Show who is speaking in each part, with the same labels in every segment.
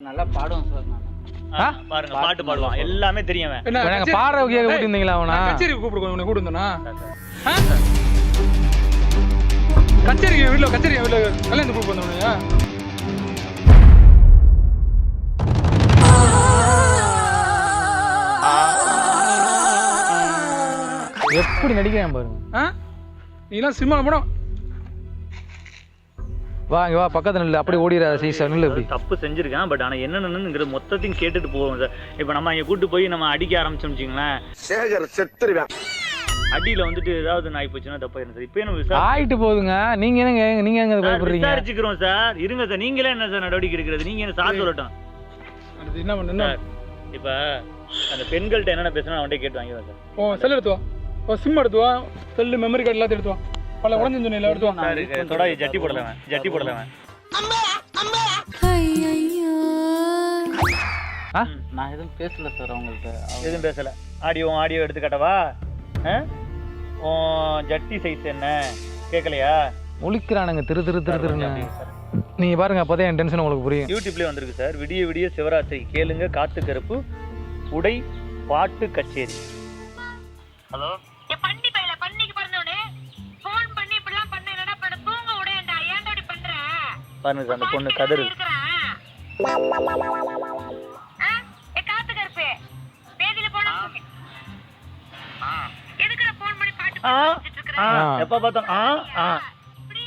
Speaker 1: நல்லா பாடுவோம் சார் நான்.
Speaker 2: ஆ?
Speaker 3: பாருங்க பாட்டு பாடுவான் எல்லாமே தெரியும்
Speaker 2: நாங்க பாடுற கேட்க கூட்டியிருந்தீங்களா அவனா?
Speaker 4: கச்சேரி கூப்பிடு உன்னை கூட்டு வந்தோனா கச்சேரி வீட்டில் கச்சேரி வீட்டில் கல்யாணத்துக்கு கூப்பிட்டு
Speaker 2: எப்படி நடிக்கிறேன் பாருங்க.
Speaker 4: நீலாம் சினிமா படம்
Speaker 2: வா இங்க வா பக்கத்துல நில்லு. அப்படியே ஓடிடாத சீசா நில்லு இப்படி.
Speaker 3: தப்பு செஞ்சிருக்கான் பட் ஆனா என்னென்னங்கிறது மொத்தத்தையும் கேட்டுட்டு போவோம் சார். இப்போ நம்ம இங்க கூட்டு போய் நம்ம அடிக்க ஆரம்பிச்சோம் வச்சுங்களேன்
Speaker 5: சேகர் செத்துருவேன்.
Speaker 3: அடியில வந்துட்டு ஏதாவது நாய் போச்சுன்னா தப்பா இருந்தது இப்போ நம்ம விசா-
Speaker 2: ஆயிட்டு போகுதுங்க. நீங்க என்னங்க நீங்க எங்க பயப்படுறீங்க?
Speaker 3: விசாரிச்சுக்கிறோம் சார். இருங்க சார் நீங்களே என்ன சார் நடவடிக்கை எடுக்கிறது? நீங்க என்ன சார் சொல்லட்டும்.
Speaker 4: அடுத்து என்ன பண்ணு என்ன?
Speaker 3: சார் இப்ப அந்த பெண்கள்ட்ட என்னென்ன பேசணும் அவன்கிட்ட கேட்டு வாங்கிடுவேன் சார்.
Speaker 4: ஓ செல் எடுத்து வா. ஓ சிம் எடுத்து வா. செல்லு மெமரி கார்டு எல்லாத்தையும் எடுத்து வா. பல உடஞ்சு சொன்ன எடுத்து
Speaker 3: தொடா ஜட்டி போடலவன் ஜட்டி போடலவன்
Speaker 2: ஆ?
Speaker 1: நான் எதுவும் பேசல சார் அவங்கள்ட்ட.
Speaker 3: எதுவும் பேசல. ஆடியோ ஆடியோ எடுத்து காட்டவா ஆ? உன் ஜட்டி சைஸ் என்ன? கேட்கலையா
Speaker 2: முழிக்கிறானுங்க திரு திரு திரு திருன்னு. நீங்க பாருங்க அப்பதான் என் டென்ஷன் உங்களுக்கு புரியும்.
Speaker 3: யூடியூப்லேயே வந்திருக்கு சார். விடிய விடிய சிவராத்திரி. கேளுங்க காத்து கருப்பு. உடை பாட்டு கச்சேரி. ஹலோ?
Speaker 6: பாடிட்டு இருக்கிற
Speaker 3: ஆ
Speaker 2: ஆ.
Speaker 3: எப்போ பார்த்தோம் ஆ ஆ.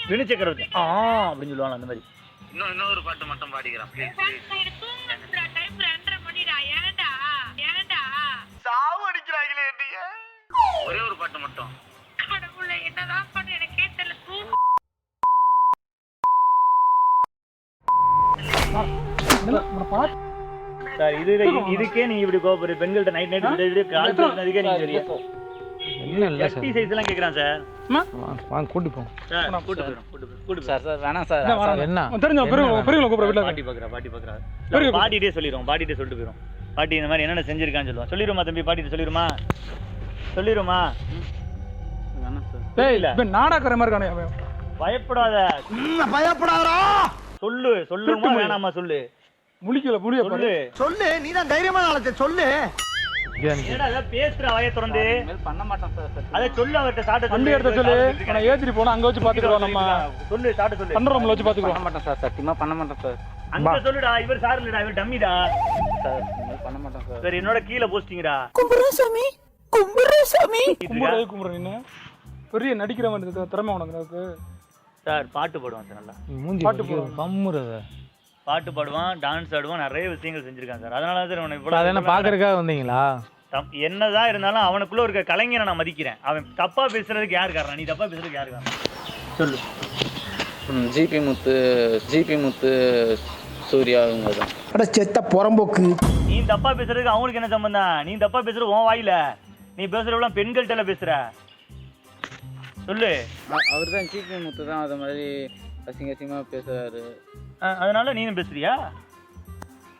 Speaker 3: வினு சக்கரவர்த்தி ஆ அப்படின்னு சொல்லுவாங்க அந்த மாதிரி. இன்னும் இன்னொரு பாட்டு மட்டும் பாடிக்கிறேன் ப்ளீஸ்
Speaker 6: சைடு தூங்குறா டைம் ரெண்டரை மணிடா ஏன்டா? ஏன்டா?
Speaker 5: சாவு அடிக்கிறாங்களே
Speaker 3: ஒரே ஒரு பாட்டு மட்டும்.
Speaker 6: என்னதான்
Speaker 3: சார் இது இதுக்கே நீங்க இப்படி கோபப்படுற பெண்கள்ட்ட நைட் நைட் கால் பேசுனதுக்கே நீங்க தெரியும்
Speaker 2: என்ன இல்ல சார்.
Speaker 3: ஜட்டி சைஸ் எல்லாம் கேக்குறான் சார்.
Speaker 2: வாங்க, வாங்க கூட்டி போங்க
Speaker 3: சார் கூட்டு போயிடும் கூட்டு போயிடும் கூட்டு
Speaker 1: சார் சார் வேணாம் சார்.
Speaker 4: என்ன வரேன்
Speaker 2: என்ன?
Speaker 4: தெரிஞ்ச பெரியவங்க பெரியவங்க கூப்பிட வீட்டில்
Speaker 3: பாட்டி பாக்குறா பாட்டி பாக்குறா.
Speaker 4: பெரிய-
Speaker 3: பாட்டிட்டே சொல்லிடுவோம் பாட்டிட்டே சொல்லிட்டு போயிடும் பாட்டி இந்த மாதிரி என்னென்ன செஞ்சிருக்கான்னு சொல்லுவோம். சொல்லிடுமா தம்பி பாட்டிட்டு
Speaker 1: சார்.
Speaker 4: டேய்
Speaker 3: இல்ல.
Speaker 4: இப்போ நாடாக்கிற மாதிரி
Speaker 3: பயப்படாத.
Speaker 5: பயப்படாதா
Speaker 3: சொல்லு சொல்லுமா வேணாமா சொல்லு.
Speaker 4: முழிக்கல முடிய பாரு
Speaker 3: சொல்லு
Speaker 5: சொல்லு நீ தான் தைரியமான ஆளத்தை சொல்லு.
Speaker 3: பேசுற வாயை திறந்து.
Speaker 1: பண்ண மாட்டேன்.
Speaker 3: அதை சொல்லு அவர்கிட்ட சாட்ட
Speaker 4: வண்டி எடுத்த சொல்லு. நான் ஏத்திட்டு போனா அங்க வச்சு பாத்துக்கிறோம் நம்ம.
Speaker 3: சொல்லு சாட்ட சொல்லு.
Speaker 4: வச்சு
Speaker 1: பண்ண
Speaker 4: பாத்துக்கிறோம்
Speaker 1: மாட்டேன் சார் சத்தியமா பண்ண மாட்டேன் சார்.
Speaker 3: அங்க சொல்லுடா இவர் சார் இல்லடா இவர் டம்மிடா
Speaker 1: சார் பண்ண மாட்டேன் சார்.
Speaker 3: சரி என்னோட கீழே போஸ்டிங்கடா
Speaker 4: கும்பிடுறது கும்பிடுற என்ன பெரிய நடிக்கிற மாதிரி திறமை உனக்கு
Speaker 3: சார் பாட்டு பாடுவான் சார் நல்லா.
Speaker 4: பாட்டு
Speaker 2: கம்முறத.
Speaker 3: பாட்டு பாடுவான் டான்ஸ் ஆடுவான் நிறைய விஷயங்கள் செஞ்சிருக்கான் சார். அதனால தான் உனக்கு
Speaker 2: இப்ப அதை என்ன
Speaker 3: இவ்வளவு
Speaker 2: பாக்குறதுக்காக வந்தீங்களா?
Speaker 3: தம்- என்னதான் இருந்தாலும் அவனுக்குள்ள இருக்க கலைஞரை நான் மதிக்கிறேன். அவன் தப்பா பேசுறதுக்கு யாரு காரணம்? நீ தப்பா பேசுறதுக்கு யாரு காரணம்? சொல்லு.
Speaker 1: ம், ஜிபி முத்து ஜிபி முத்து சூர்யா இவங்க தான்
Speaker 5: அட செத்த புறம்போக்கு.
Speaker 3: நீ தப்பா பேசுறதுக்கு அவனுக்கு என்ன சம்பந்தம்? நீ தப்பா பேசுறது உன் வாயில. நீ பேசுறவெல்லாம் பெண்கள்கிட்ட பேசுற. சொல்லு.
Speaker 1: அவர் தான் ஜிபி முத்து தான் அது மாதிரி அசிங்க அசிங்கமாக பேசுறாரு.
Speaker 3: அதனால நீனும் பேசுறியா?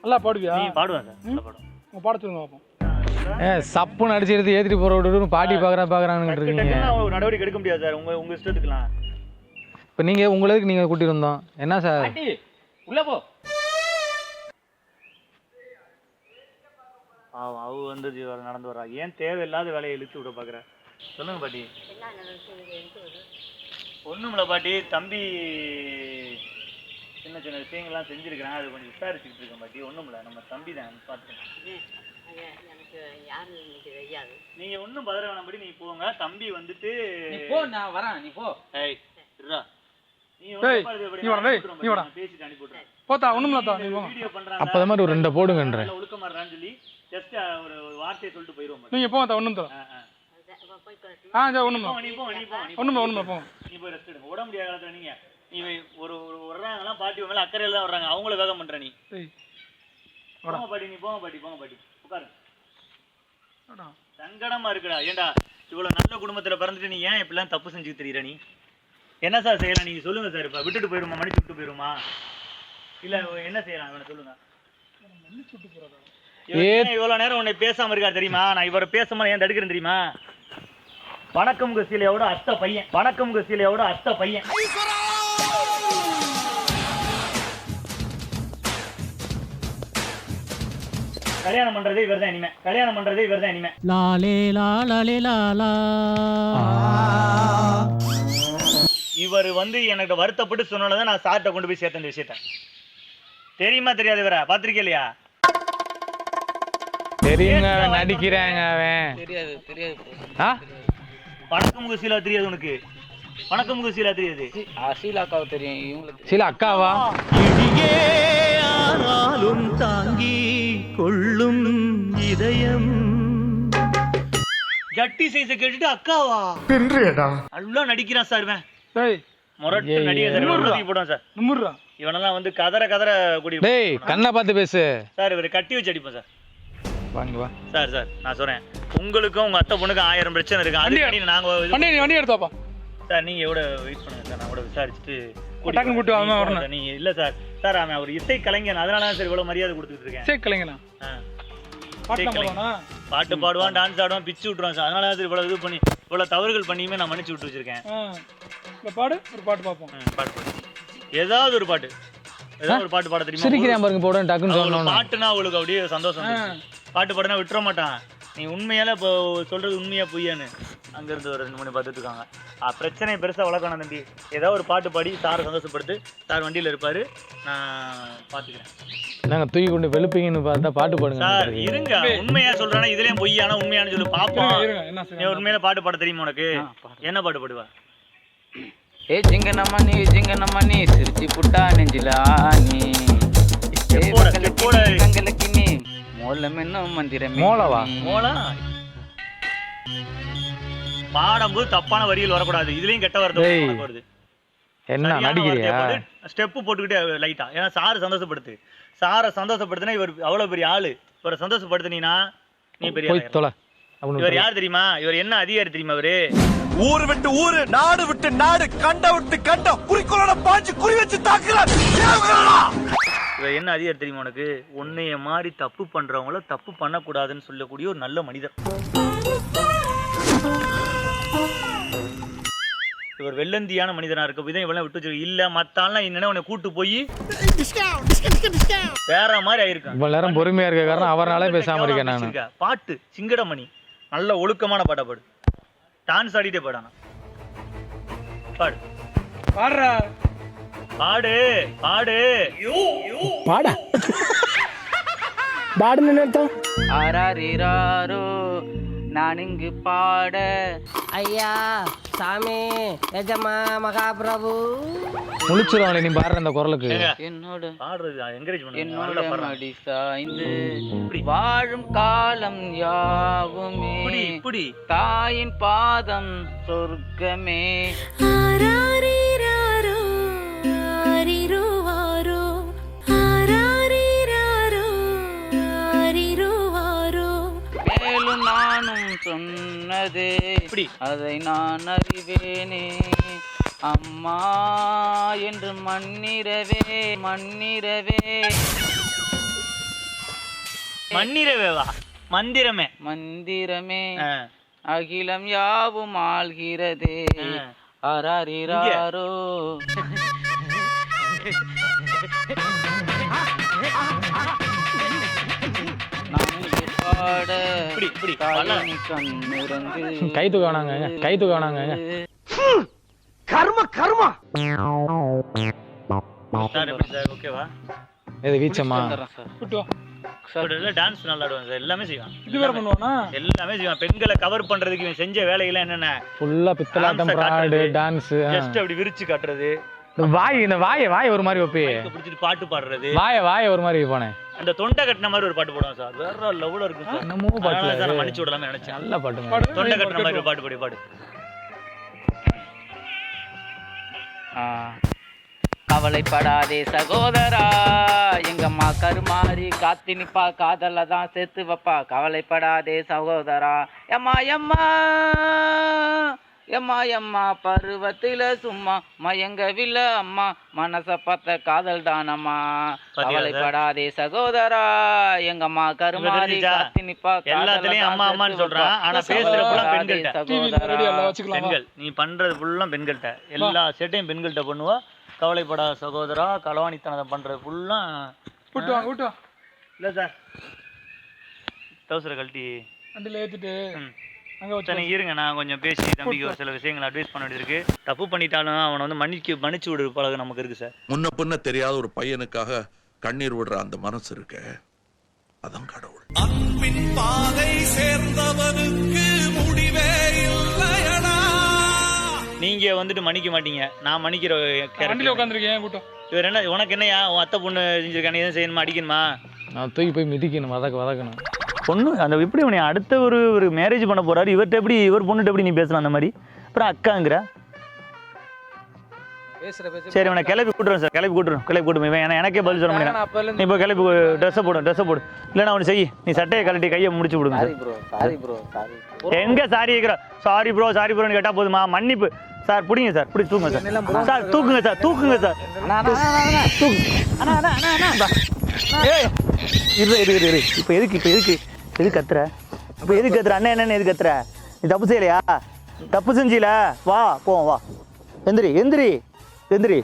Speaker 4: நல்லா பாடுவியா?
Speaker 3: நீ பாடுவேன் சார் நல்லா பாடுவேன்
Speaker 4: உங்க பாட சொல்லுங்க பார்ப்போம்
Speaker 2: ஏ சப்புன்னு அடிச்சு எடுத்து ஏத்திட்டு போற விட்டு பாட்டி பாக்குறா பாக்குறான்னு
Speaker 3: டக்கு
Speaker 2: இருக்கீங்க.
Speaker 3: ஒரு நடவடிக்கை எடுக்க முடியாது சார். உங்க உங்க இஷ்டத்துக்குலாம்
Speaker 2: இப்ப நீங்க உங்களுக்கு நீங்க கூட்டி இருந்தோம் என்ன சார்?
Speaker 1: உள்ள போ.
Speaker 3: பாவம் அவ வந்து நடந்து வரா ஏன் தேவையில்லாத வேலையை இழுத்து விட பாக்குற? சொல்லுங்க பாட்டி. ஒண்ணுமில்ல பாட்டி. தம்பி சின்ன சின்ன விஷயங்கள்லாம் செஞ்சிருக்கிறேன் அது கொஞ்சம் விசாரிச்சுக்கிட்டு இருக்கேன் பாட்டி. ஒண்ணுமில்ல நம்ம தம்பி தான் பார்த்துக்கேன்
Speaker 6: எனக்கு தெரியாது.
Speaker 3: நீங்க ஒண்ணும் பதற வேணாம்படி நீ போங்க. தம்பி வந்துட்டு
Speaker 1: நீ போ நான் வரேன். நீ போ.
Speaker 3: ஏய் இருடா.
Speaker 2: ரெண்டை போடுங்கன்றேன்
Speaker 3: நல்ல ஒழுக்கமா இருறான்னு சொல்லி ஜஸ்ட் ஒரு ஒரு வார்த்தையை சொல்லிட்டு போயிருவோம் பாட்டி.
Speaker 4: நீங்க போங்க ஒண்ணும் தர
Speaker 3: ஆ,
Speaker 4: ஒண்ணும்
Speaker 3: போ, நீ போ நீ போ நீ போ.
Speaker 4: ஒண்ணும் ஒண்ணும் போங்க
Speaker 3: நீ போய் ரெஸ்ட் எடுங்க உடம்பு முடியாத காலத்துல நீங்க நீ வை- ஒரு ஒரு வர்றாங்கலாம் பாட்டி உன் மேல அக்கறையில தான் வர்றாங்க. அவங்கள வேகம் பண்ற நீ. போங்க பாட்டி நீ போங்க பாட்டி போங்க பாட்டி. உட்காரு. சங்கடமா இருக்குடா. ஏன்டா இவ்வளவு நல்ல குடும்பத்துல பிறந்துட்டு நீ ஏன் இப்படிலாம் தப்பு செஞ்சு தெரியற நீ? என்ன சார் செய்யலாம்? நீங்க சொல்லுங்க சார் இப்ப விட்டுட்டு போயிருமா? மன்னிச்சு விட்டு போயிருமா? இல்ல என்ன செய்யலாம்? இவனை சொல்லுங்க. இவன் இவ்வளவு நேரம் உன்னை பேசாம இருக்கா தெரியுமா? நான் இவரை பேசாம ஏன் தடுக்கிறேன் தெரியுமா? வணக்கம் சீலையோட அத்தை பையன். வணக்கம் சீலையோட அத்தை பையன். கல்யாணம் பண்றது இவர் தான் இனிமே. கல்யாணம் பண்றது இவர் தான் இனிமே.
Speaker 7: லாலே லாலே லாலா
Speaker 3: இவர் வந்து எனக்கு வருத்தப்பட்டு சொன்னதான் நான் சார்ட்ட கொண்டு போய் சேர்த்த இந்த விஷயத்த. தெரியுமா தெரியாது இவரை? பாத்திருக்கே இல்லையா?
Speaker 2: தெரியுங்க அவன் நடிக்கிறாங்க அவன்.
Speaker 1: தெரியாது தெரியாது.
Speaker 2: ஆ?
Speaker 3: வணக்கம் முகசீலா தெரியாது உனக்கு. வணக்கம் முகசீலா தெரியாது.
Speaker 1: அசீலாக்காவை தெரியும் இவங்களுக்கு.
Speaker 2: சில அக்காவா?
Speaker 7: ஆனாலும் தாங்கி கொள்ளும் இதயம்.
Speaker 3: ஜட்டி சைஸ கேட்டுட்டு அக்காவா?
Speaker 5: பின்றியடா.
Speaker 3: நல்லா நடிக்கிறான் சார் இவன்.
Speaker 4: டேய்.
Speaker 3: முரட்டு
Speaker 2: ஐயே.
Speaker 3: நடிகை சார். போடுவான் சார்.
Speaker 4: நிம்முடுறா
Speaker 3: இவனெல்லாம் வந்து கதற கதற கூடி
Speaker 2: டேய் கண்ணை பார்த்து பேசு.
Speaker 3: சார் இவர் கட்டி வச்சு அடிப்போம் சார்.
Speaker 2: வாங்க வா.
Speaker 3: சார் சார் நான் சொல்றேன். உங்களுக்கும் உங்க அத்தை பொண்ணுக்கும் ஆயிரம் பிரச்சனை இருக்கு. அதுக்கு நாங்க
Speaker 4: வண்டி வண்டி எடுத்தாப்பா
Speaker 3: சார் நீங்க எவ்வளோ வெயிட் பண்ணுங்க சார். நான் கூட விசாரிச்சுட்டு
Speaker 4: டக்குனு கூட்டு வாங்க, வரணும்.
Speaker 3: சார், நீங்க இல்ல சார். சார் அவன் ஒரு இசை கலைஞன். அதனால தான் சார் இவ்வளவு மரியாதை கொடுத்துட்டு இருக்கேன். ஆ.
Speaker 4: பாட்டுலாம். போடுவானா?
Speaker 3: பாட்டு பாடுவான் டான்ஸ் ஆடுவான் பிச்சு விட்டுருவான் சார். அதனால தான் சார் இவ்வளவு இது பண்ணி இவ்வளவு தவறுகள் பண்ணியுமே நான் மன்னிச்சு விட்டு வச்சிருக்கேன்.
Speaker 4: ஆ. பாடு ஒரு பாட்டு பார்ப்போம்
Speaker 3: ம், பாட்டு பாடு. ஏதாவது ஒரு பாட்டு. ஏதாவது ஒரு பாட்டு பாட தெரியுமா?
Speaker 2: சிரிக்கிறேன் பாருங்க போட டக்குன்னு
Speaker 3: அவன் ஒரு
Speaker 2: சொல்லணும்
Speaker 3: பாட்டுனா அவளுக்கு அப்படியே சந்தோஷம் வந்துருச்சு. பாட்டு பாடுனா விட்டுற மாட்டான். நீ உண்மையால இப்போ சொல்றது உண்மையா பொய்யான்னு. அங்கேருந்து ஒரு ரெண்டு மூணு பார்த்துட்டு இருக்காங்க. பிரச்சனை பெருசாக வளர்க்கணும் தம்பி. ஏதாவது ஒரு பாட்டு பாடி சாரை சந்தோஷப்படுத்து சார் வண்டியில் இருப்பார். நான் பார்த்துக்கிறேன்
Speaker 2: நாங்க தூக்கி கொண்டு வெளுப்பீங்கன்னு பார்த்தா பாட்டு பாடுங்க
Speaker 3: சார் இருங்க. உண்மையா சொல்றானா இதுலயும் பொய்யானா உண்மையானு சொல்லி. பாப்போம். நீ உண்மையில பாட்டு பாட தெரியுமா உனக்கு? என்ன பாட்டு பாடுவா?
Speaker 1: ஏ ஜிங்கனம்மா நீ ஜிங்கனம்மா நீ சிரிச்சி
Speaker 3: புட்டா நெஞ்சில
Speaker 1: ஆனி மோளம் என்ன மந்திரம்
Speaker 2: மோளவா?
Speaker 3: மோளா? பாடும்போது தப்பான வரிகள் வரக்கூடாது. இதுலயும் கெட்ட வார்த்தை. உனக்கு வருது
Speaker 2: என்ன நடிக்கிறியா?
Speaker 3: ஸ்டெப் போட்டுக்கிட்டே லைட்டா ஏன்னா சார் சந்தோஷப்படுத்து. சாரை சந்தோஷப்படுத்தினா இவர் அவ்வளவு பெரிய ஆளு. இவரை சந்தோஷப்படுத்தினா நீ பெரிய இவர் யார் தெரியுமா? இவர் என்ன அதிகாரி தெரியுமா இவரு
Speaker 5: ஊரு விட்டு ஊரு நாடு விட்டு நாடு கண்ட விட்டு கண்ட குறிக்கோளோட பாஞ்சு குறி வச்சு தாக்குறான்
Speaker 3: இவர் என்ன அதிகாரி தெரியுமா உனக்கு? உன்னைய மாதிரி தப்பு பண்றவங்கள தப்பு பண்ணக்கூடாதுன்னு சொல்லக்கூடிய ஒரு நல்ல மனிதர். இவர் வெள்ளந்தியான மனிதனா இருக்க போய் தான் இவெல்லாம் விட்டு வச்சிருக்க. இல்ல மத்தாலாம் என்னன்னா உன்னை கூட்டு போய் வேற மாதிரி ஆயிருக்கான்
Speaker 2: இவ்வளவு நேரம் பொறுமையா இருக்க காரணம் அவராலே பேசாம இருக்கேன் நானு.
Speaker 3: பாட்டு சிங்கடமணி. நல்ல ஒழுக்கமான பாட்டா பாடு. டான்ஸ் ஆடிட்டே பாடானா பாடு.
Speaker 4: பாடுறா.
Speaker 3: பாடு பாடு.
Speaker 5: பாடா. பாடுன்னு அர்த்தம்?
Speaker 1: ஆராரிராரோ நான் இங்கு பாட.
Speaker 7: ஐயா சாமி எஜமா மகாபிரபு.
Speaker 2: முழிச்சிருவாங்களே நீ பாடுற அந்த குரலுக்கு.
Speaker 1: என்னோட என்னோட. மடி சாய்ந்து வாழும் காலம் யாவுமே
Speaker 3: இப்படி இப்படி.
Speaker 1: தாயின் பாதம் சொர்க்கமே. சொன்னது
Speaker 3: இப்படி.
Speaker 1: அதை நான் அறிவேனே. அம்மா என்று மன்னிரவே மன்னிரவே
Speaker 3: மன்னிரவேவா மந்திரமே.
Speaker 1: மந்திரமே. அகிலம் யாவும் ஆள்கிறதே. அராரிராரோ நான்
Speaker 2: கை தூக்க வேணாங்க கை தூக்க வேணாங்க
Speaker 5: கர்ம கர்மா!
Speaker 3: ஓகேவா
Speaker 1: சார்?
Speaker 4: வா?
Speaker 3: டான்ஸ் நல்லா ஆடுவான் சார். எல்லாமே செய்வான்
Speaker 4: இது வேற பண்ணுவானா?
Speaker 3: எல்லாமே செய்வான் பெண்களை கவர் பண்றதுக்கு இவன் செஞ்ச வேலைகள்லாம் என்னென்ன?
Speaker 2: ஃபுல்லா பித்தலாட்டம் ப்ராடு. டான்ஸ்
Speaker 3: ஜஸ்ட் அப்படி விரிச்சு காட்டுறது.
Speaker 2: இந்த வாய் இந்த வாயை வாய் ஒரு மாதிரி வைப்பே.
Speaker 3: பிடிச்சிட்டு பாட்டு பாடுறது.
Speaker 2: வாய வாய ஒரு மாதிரி போனேன்
Speaker 3: அந்த தொண்டை கட்டின மாதிரி ஒரு பாட்டு போடுவான் சார். வேற லெவல இருக்கும் சார்.
Speaker 2: என்னமோ
Speaker 3: தான் நான் மன்னிச்சு விடலாம்னு நினைச்சேன்.
Speaker 2: நல்ல பாட்டுங்க.
Speaker 4: பாடு
Speaker 3: தொண்டை கட்டின மாதிரி ஒரு பாட்டு பாடி பாடு.
Speaker 1: ஆ. கவலைப்படாதே சகோதரா. எங்கம்மா கருமாறி காத்தி நிப்பா காதல தான் சேர்த்து வைப்பா. கவலைப்படாதே சகோதரா. எம்மா எம்மா. எம்மா எம்மா பருவத்தில சும்மா மயங்கவில்லை அம்மா. மனச பார்த்த காதல் தானம்மா? கவலைப்படாதே சகோதரா. எங்கம்மா கருமாறி
Speaker 3: தெரிஞ்சுச்சா?
Speaker 1: காத்தி நிப்பா
Speaker 3: எல்லாத்துலயும் அம்மா அம்மான்னு சொல்றான். ஆனா பெண்கள்ட்ட.
Speaker 1: சகோதரா.
Speaker 4: வச்சுக்கலாம்? வா.
Speaker 3: பெண்கள். நீ பண்றது ஃபுல்லா பெண்கள்கிட்ட. எல்லா செட்டையும் பெண்கள்கிட்ட பண்ணுவா. கவலைப்படாத சகோதரா. களவாணித்தனத்தை பண்றது ஃபுல்லா
Speaker 4: விட்டு வாங்க விட்டு வா.
Speaker 3: இல்ல சார். டவுசரை கழட்டி.
Speaker 4: வண்டியில் ஏற்றிட்டு
Speaker 3: சரி இருங்க நான் கொஞ்சம் பேசி தம்பிக்கு ஒரு சில விஷயங்கள் அட்வைஸ் பண்ண வேண்டியது இருக்கு. தப்பு பண்ணிட்டாலும் அவனை வந்து மன்னிக்க மன்னிச்சு விடு பழகு நமக்கு இருக்கு சார்.
Speaker 8: முன்ன பின்ன தெரியாத ஒரு பையனுக்காக கண்ணீர் விடுற அந்த மனசு இருக்க. அதான் கடவுள்.
Speaker 5: அன்பின் பாதை சேர்ந்தவனுக்கு முடிவே இல்லையடா.
Speaker 3: நீங்க வந்துட்டு மன்னிக்க மாட்டீங்க. நான் மன்னிக்கிற
Speaker 4: வண்டியில். உட்காந்துருக்கேன் கூட்டம்.
Speaker 3: இவர் என்ன உனக்கு என்னையா உன் அத்தை பொண்ணு செஞ்சிருக்கா நீ எதுவும் செய்யணுமா அடிக்கணுமா?
Speaker 2: நான் தூக்கி போய் மிதிக்கணும் வதக்க வதக்கணும்.
Speaker 3: பொண்ணு அந்த எப்படி உன்னை அடுத்த ஒரு ஒரு மேரேஜ் பண்ண போறாரு. இவர்கிட்ட எப்படி இவர் பொண்ணுகிட்ட எப்படி நீ பேசலாம் அந்த மாதிரி? அப்புறம் அக்காங்கிற. சரி உன்னை கிளப்பி கூட்டுறோம் சார். கிளப்பி கூட்டுறோம் கிளப்பி கூட்டு இவன் எனக்கே பதில் சொல்ல
Speaker 2: அப்பல
Speaker 3: நீ இப்போ கிளப்பி ட்ரெஸ்ஸை போடு ட்ரெஸ்ஸை போடு. இல்லைன்னா ஒன்று செய். நீ சட்டையை கழட்டி கையை முடிச்சு விடுங்க எங்க சாரி கேட்குற சாரி ப்ரோ சாரி ப்ரோன்னு கேட்டா போதுமா? மன்னிப்பு. சார் பிடிங்க சார். பிடி தூக்குங்க சார். சார் தூக்குங்க சார். தூக்குங்க சார். ஏய் இரு இரு இரு இரு. இப்போ எதுக்கு இப்போ எதுக்கு? எதுக்கு கத்துற? இப்போ எதுக்கு கத்துற? அண்ணன் என்னன்னு எதுக்கு கத்துற? நீ தப்பு செய்யலையா? தப்பு செஞ்சில? வா போவோம் வா. எந்திரி எந்திரி எந்திரி.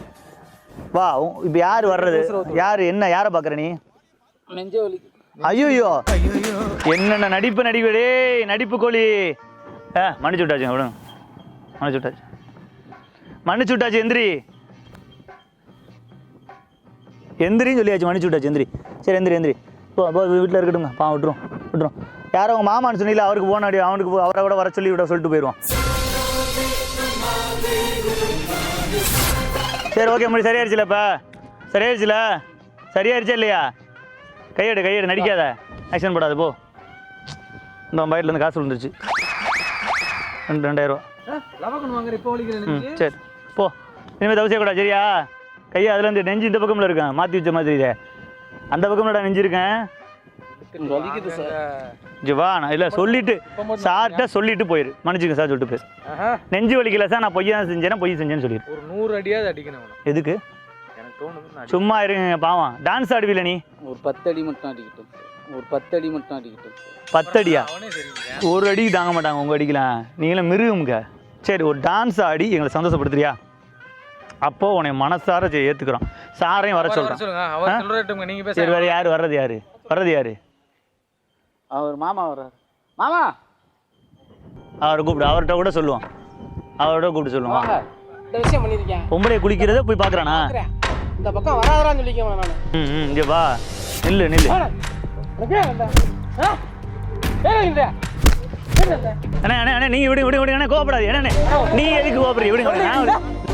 Speaker 3: வா இப்போ யார் வர்றது? யார் என்ன யாரை பார்க்குற நீ? ஐயோ என்னென்ன நடிப்பு நடிப்பு? நடிப்பு கோழி. ஆ மன்னிச்சு விட்டாச்சுங்க விடுங்க. மன்னிச்சு விட்டாச்சு. மன்னிச்சு விட்டாச்சு எந்திரி. எந்திரின்னு சொல்லியாச்சு மன்னிச்சு விட்டாச்சு எந்திரி. சரி எந்திரி எந்திரி. போ போ வீட்டில் இருக்கட்டுங்க பா விட்டுரும் விட்டுரும் யாரோ உங்கள் மாமான்னு சொன்னீங்களா அவருக்கு போன அடி அவனுக்கு அவரை கூட வர சொல்லி விட சொல்லிட்டு போயிடுவான் சரி ஓகே முடி சரியாயிருச்சுல இப்போ? சரியாயிருச்சுல சரியாயிருச்சா இல்லையா? கையெடு கையெடு நடிக்காத. ஆக்ஷன் போடாது போ. இந்த பைட்ல இருந்து காசு விழுந்துருச்சு. ரெண்டு ரெண்டாயிரம் ரூபா. சரி. போ. இனிமேல் தவசிய கூடாது சரியா? கையை அதுல இருந்து நெஞ்சு இந்த பக்கம்ல இருக்கேன் மாற்றி வச்ச மாதிரி அந்த பக்கம்ல நெஞ்சு இருக்கேன்
Speaker 1: வலிக்குது சார்.
Speaker 3: நான் இல்லை சொல்லிட்டு சார்கிட்ட சொல்லிட்டு போயிரு. மன்னிச்சுங்க சார் சொல்லிட்டு போயிரு. நெஞ்சு வலிக்கல சார் நான் பொய்யா செஞ்சேன்னா பொய் செஞ்சேன்னு சொல்லிடு
Speaker 2: ஒரு நூறு அடியாவது அடிக்கணும்.
Speaker 3: எதுக்கு? சும்மா இருங்க பாவம். டான்ஸ் ஆடுவீல நீ?
Speaker 1: ஒரு பத்து அடி மட்டும் அடிக்கட்டும் ஒரு பத்து அடி மட்டும் அடிக்கட்டும்
Speaker 2: அவனே சரிங்க
Speaker 3: ஒரு அடிக்கு தாங்க மாட்டாங்க உங்க அடிக்கலாம் நீங்களும் மிருகுங்க சரி ஒரு டான்ஸ் ஆடி எங்களை சந்தோஷப்படுத்துறியா? அப்போ உன்னை மனசார ஏத்துக்கிறோம். சாரையும் வர
Speaker 2: வர
Speaker 3: சொல்றேன்.
Speaker 2: சொல்லுங்க. அவர் சொல்றட்டுங்க நீங்க பேச
Speaker 3: சரி வேற யாரு? வர்றது யாரு? வர்றது யாரு?
Speaker 1: அவர் மாமா வர்றாரு. மாமா!
Speaker 3: அவரை கூப்பிடு அவர்கிட்ட கூட சொல்லுவான். அவர்கிட்ட கூப்பிட்டு சொல்லுவான்.
Speaker 7: இந்த விஷயம் பண்ணியிருக்கேன்.
Speaker 3: பொம்பளை குளிக்கிறத போய் பார்க்கறானா?
Speaker 7: இந்த பக்கம் வராதரான்னு சொல்லிக்கேன் நான்.
Speaker 3: ம் ம் இங்கே வா. நில்லு நில்லு. அண்ணே அண்ணே அண்ணே நீங்க விடுங்க விடுங்க விடுங்க அண்ணே கோவப்படாது. அண்ணே நீ எதுக்கு கோவப்படுறீங்க? விடுங்க விடுங்க. நான்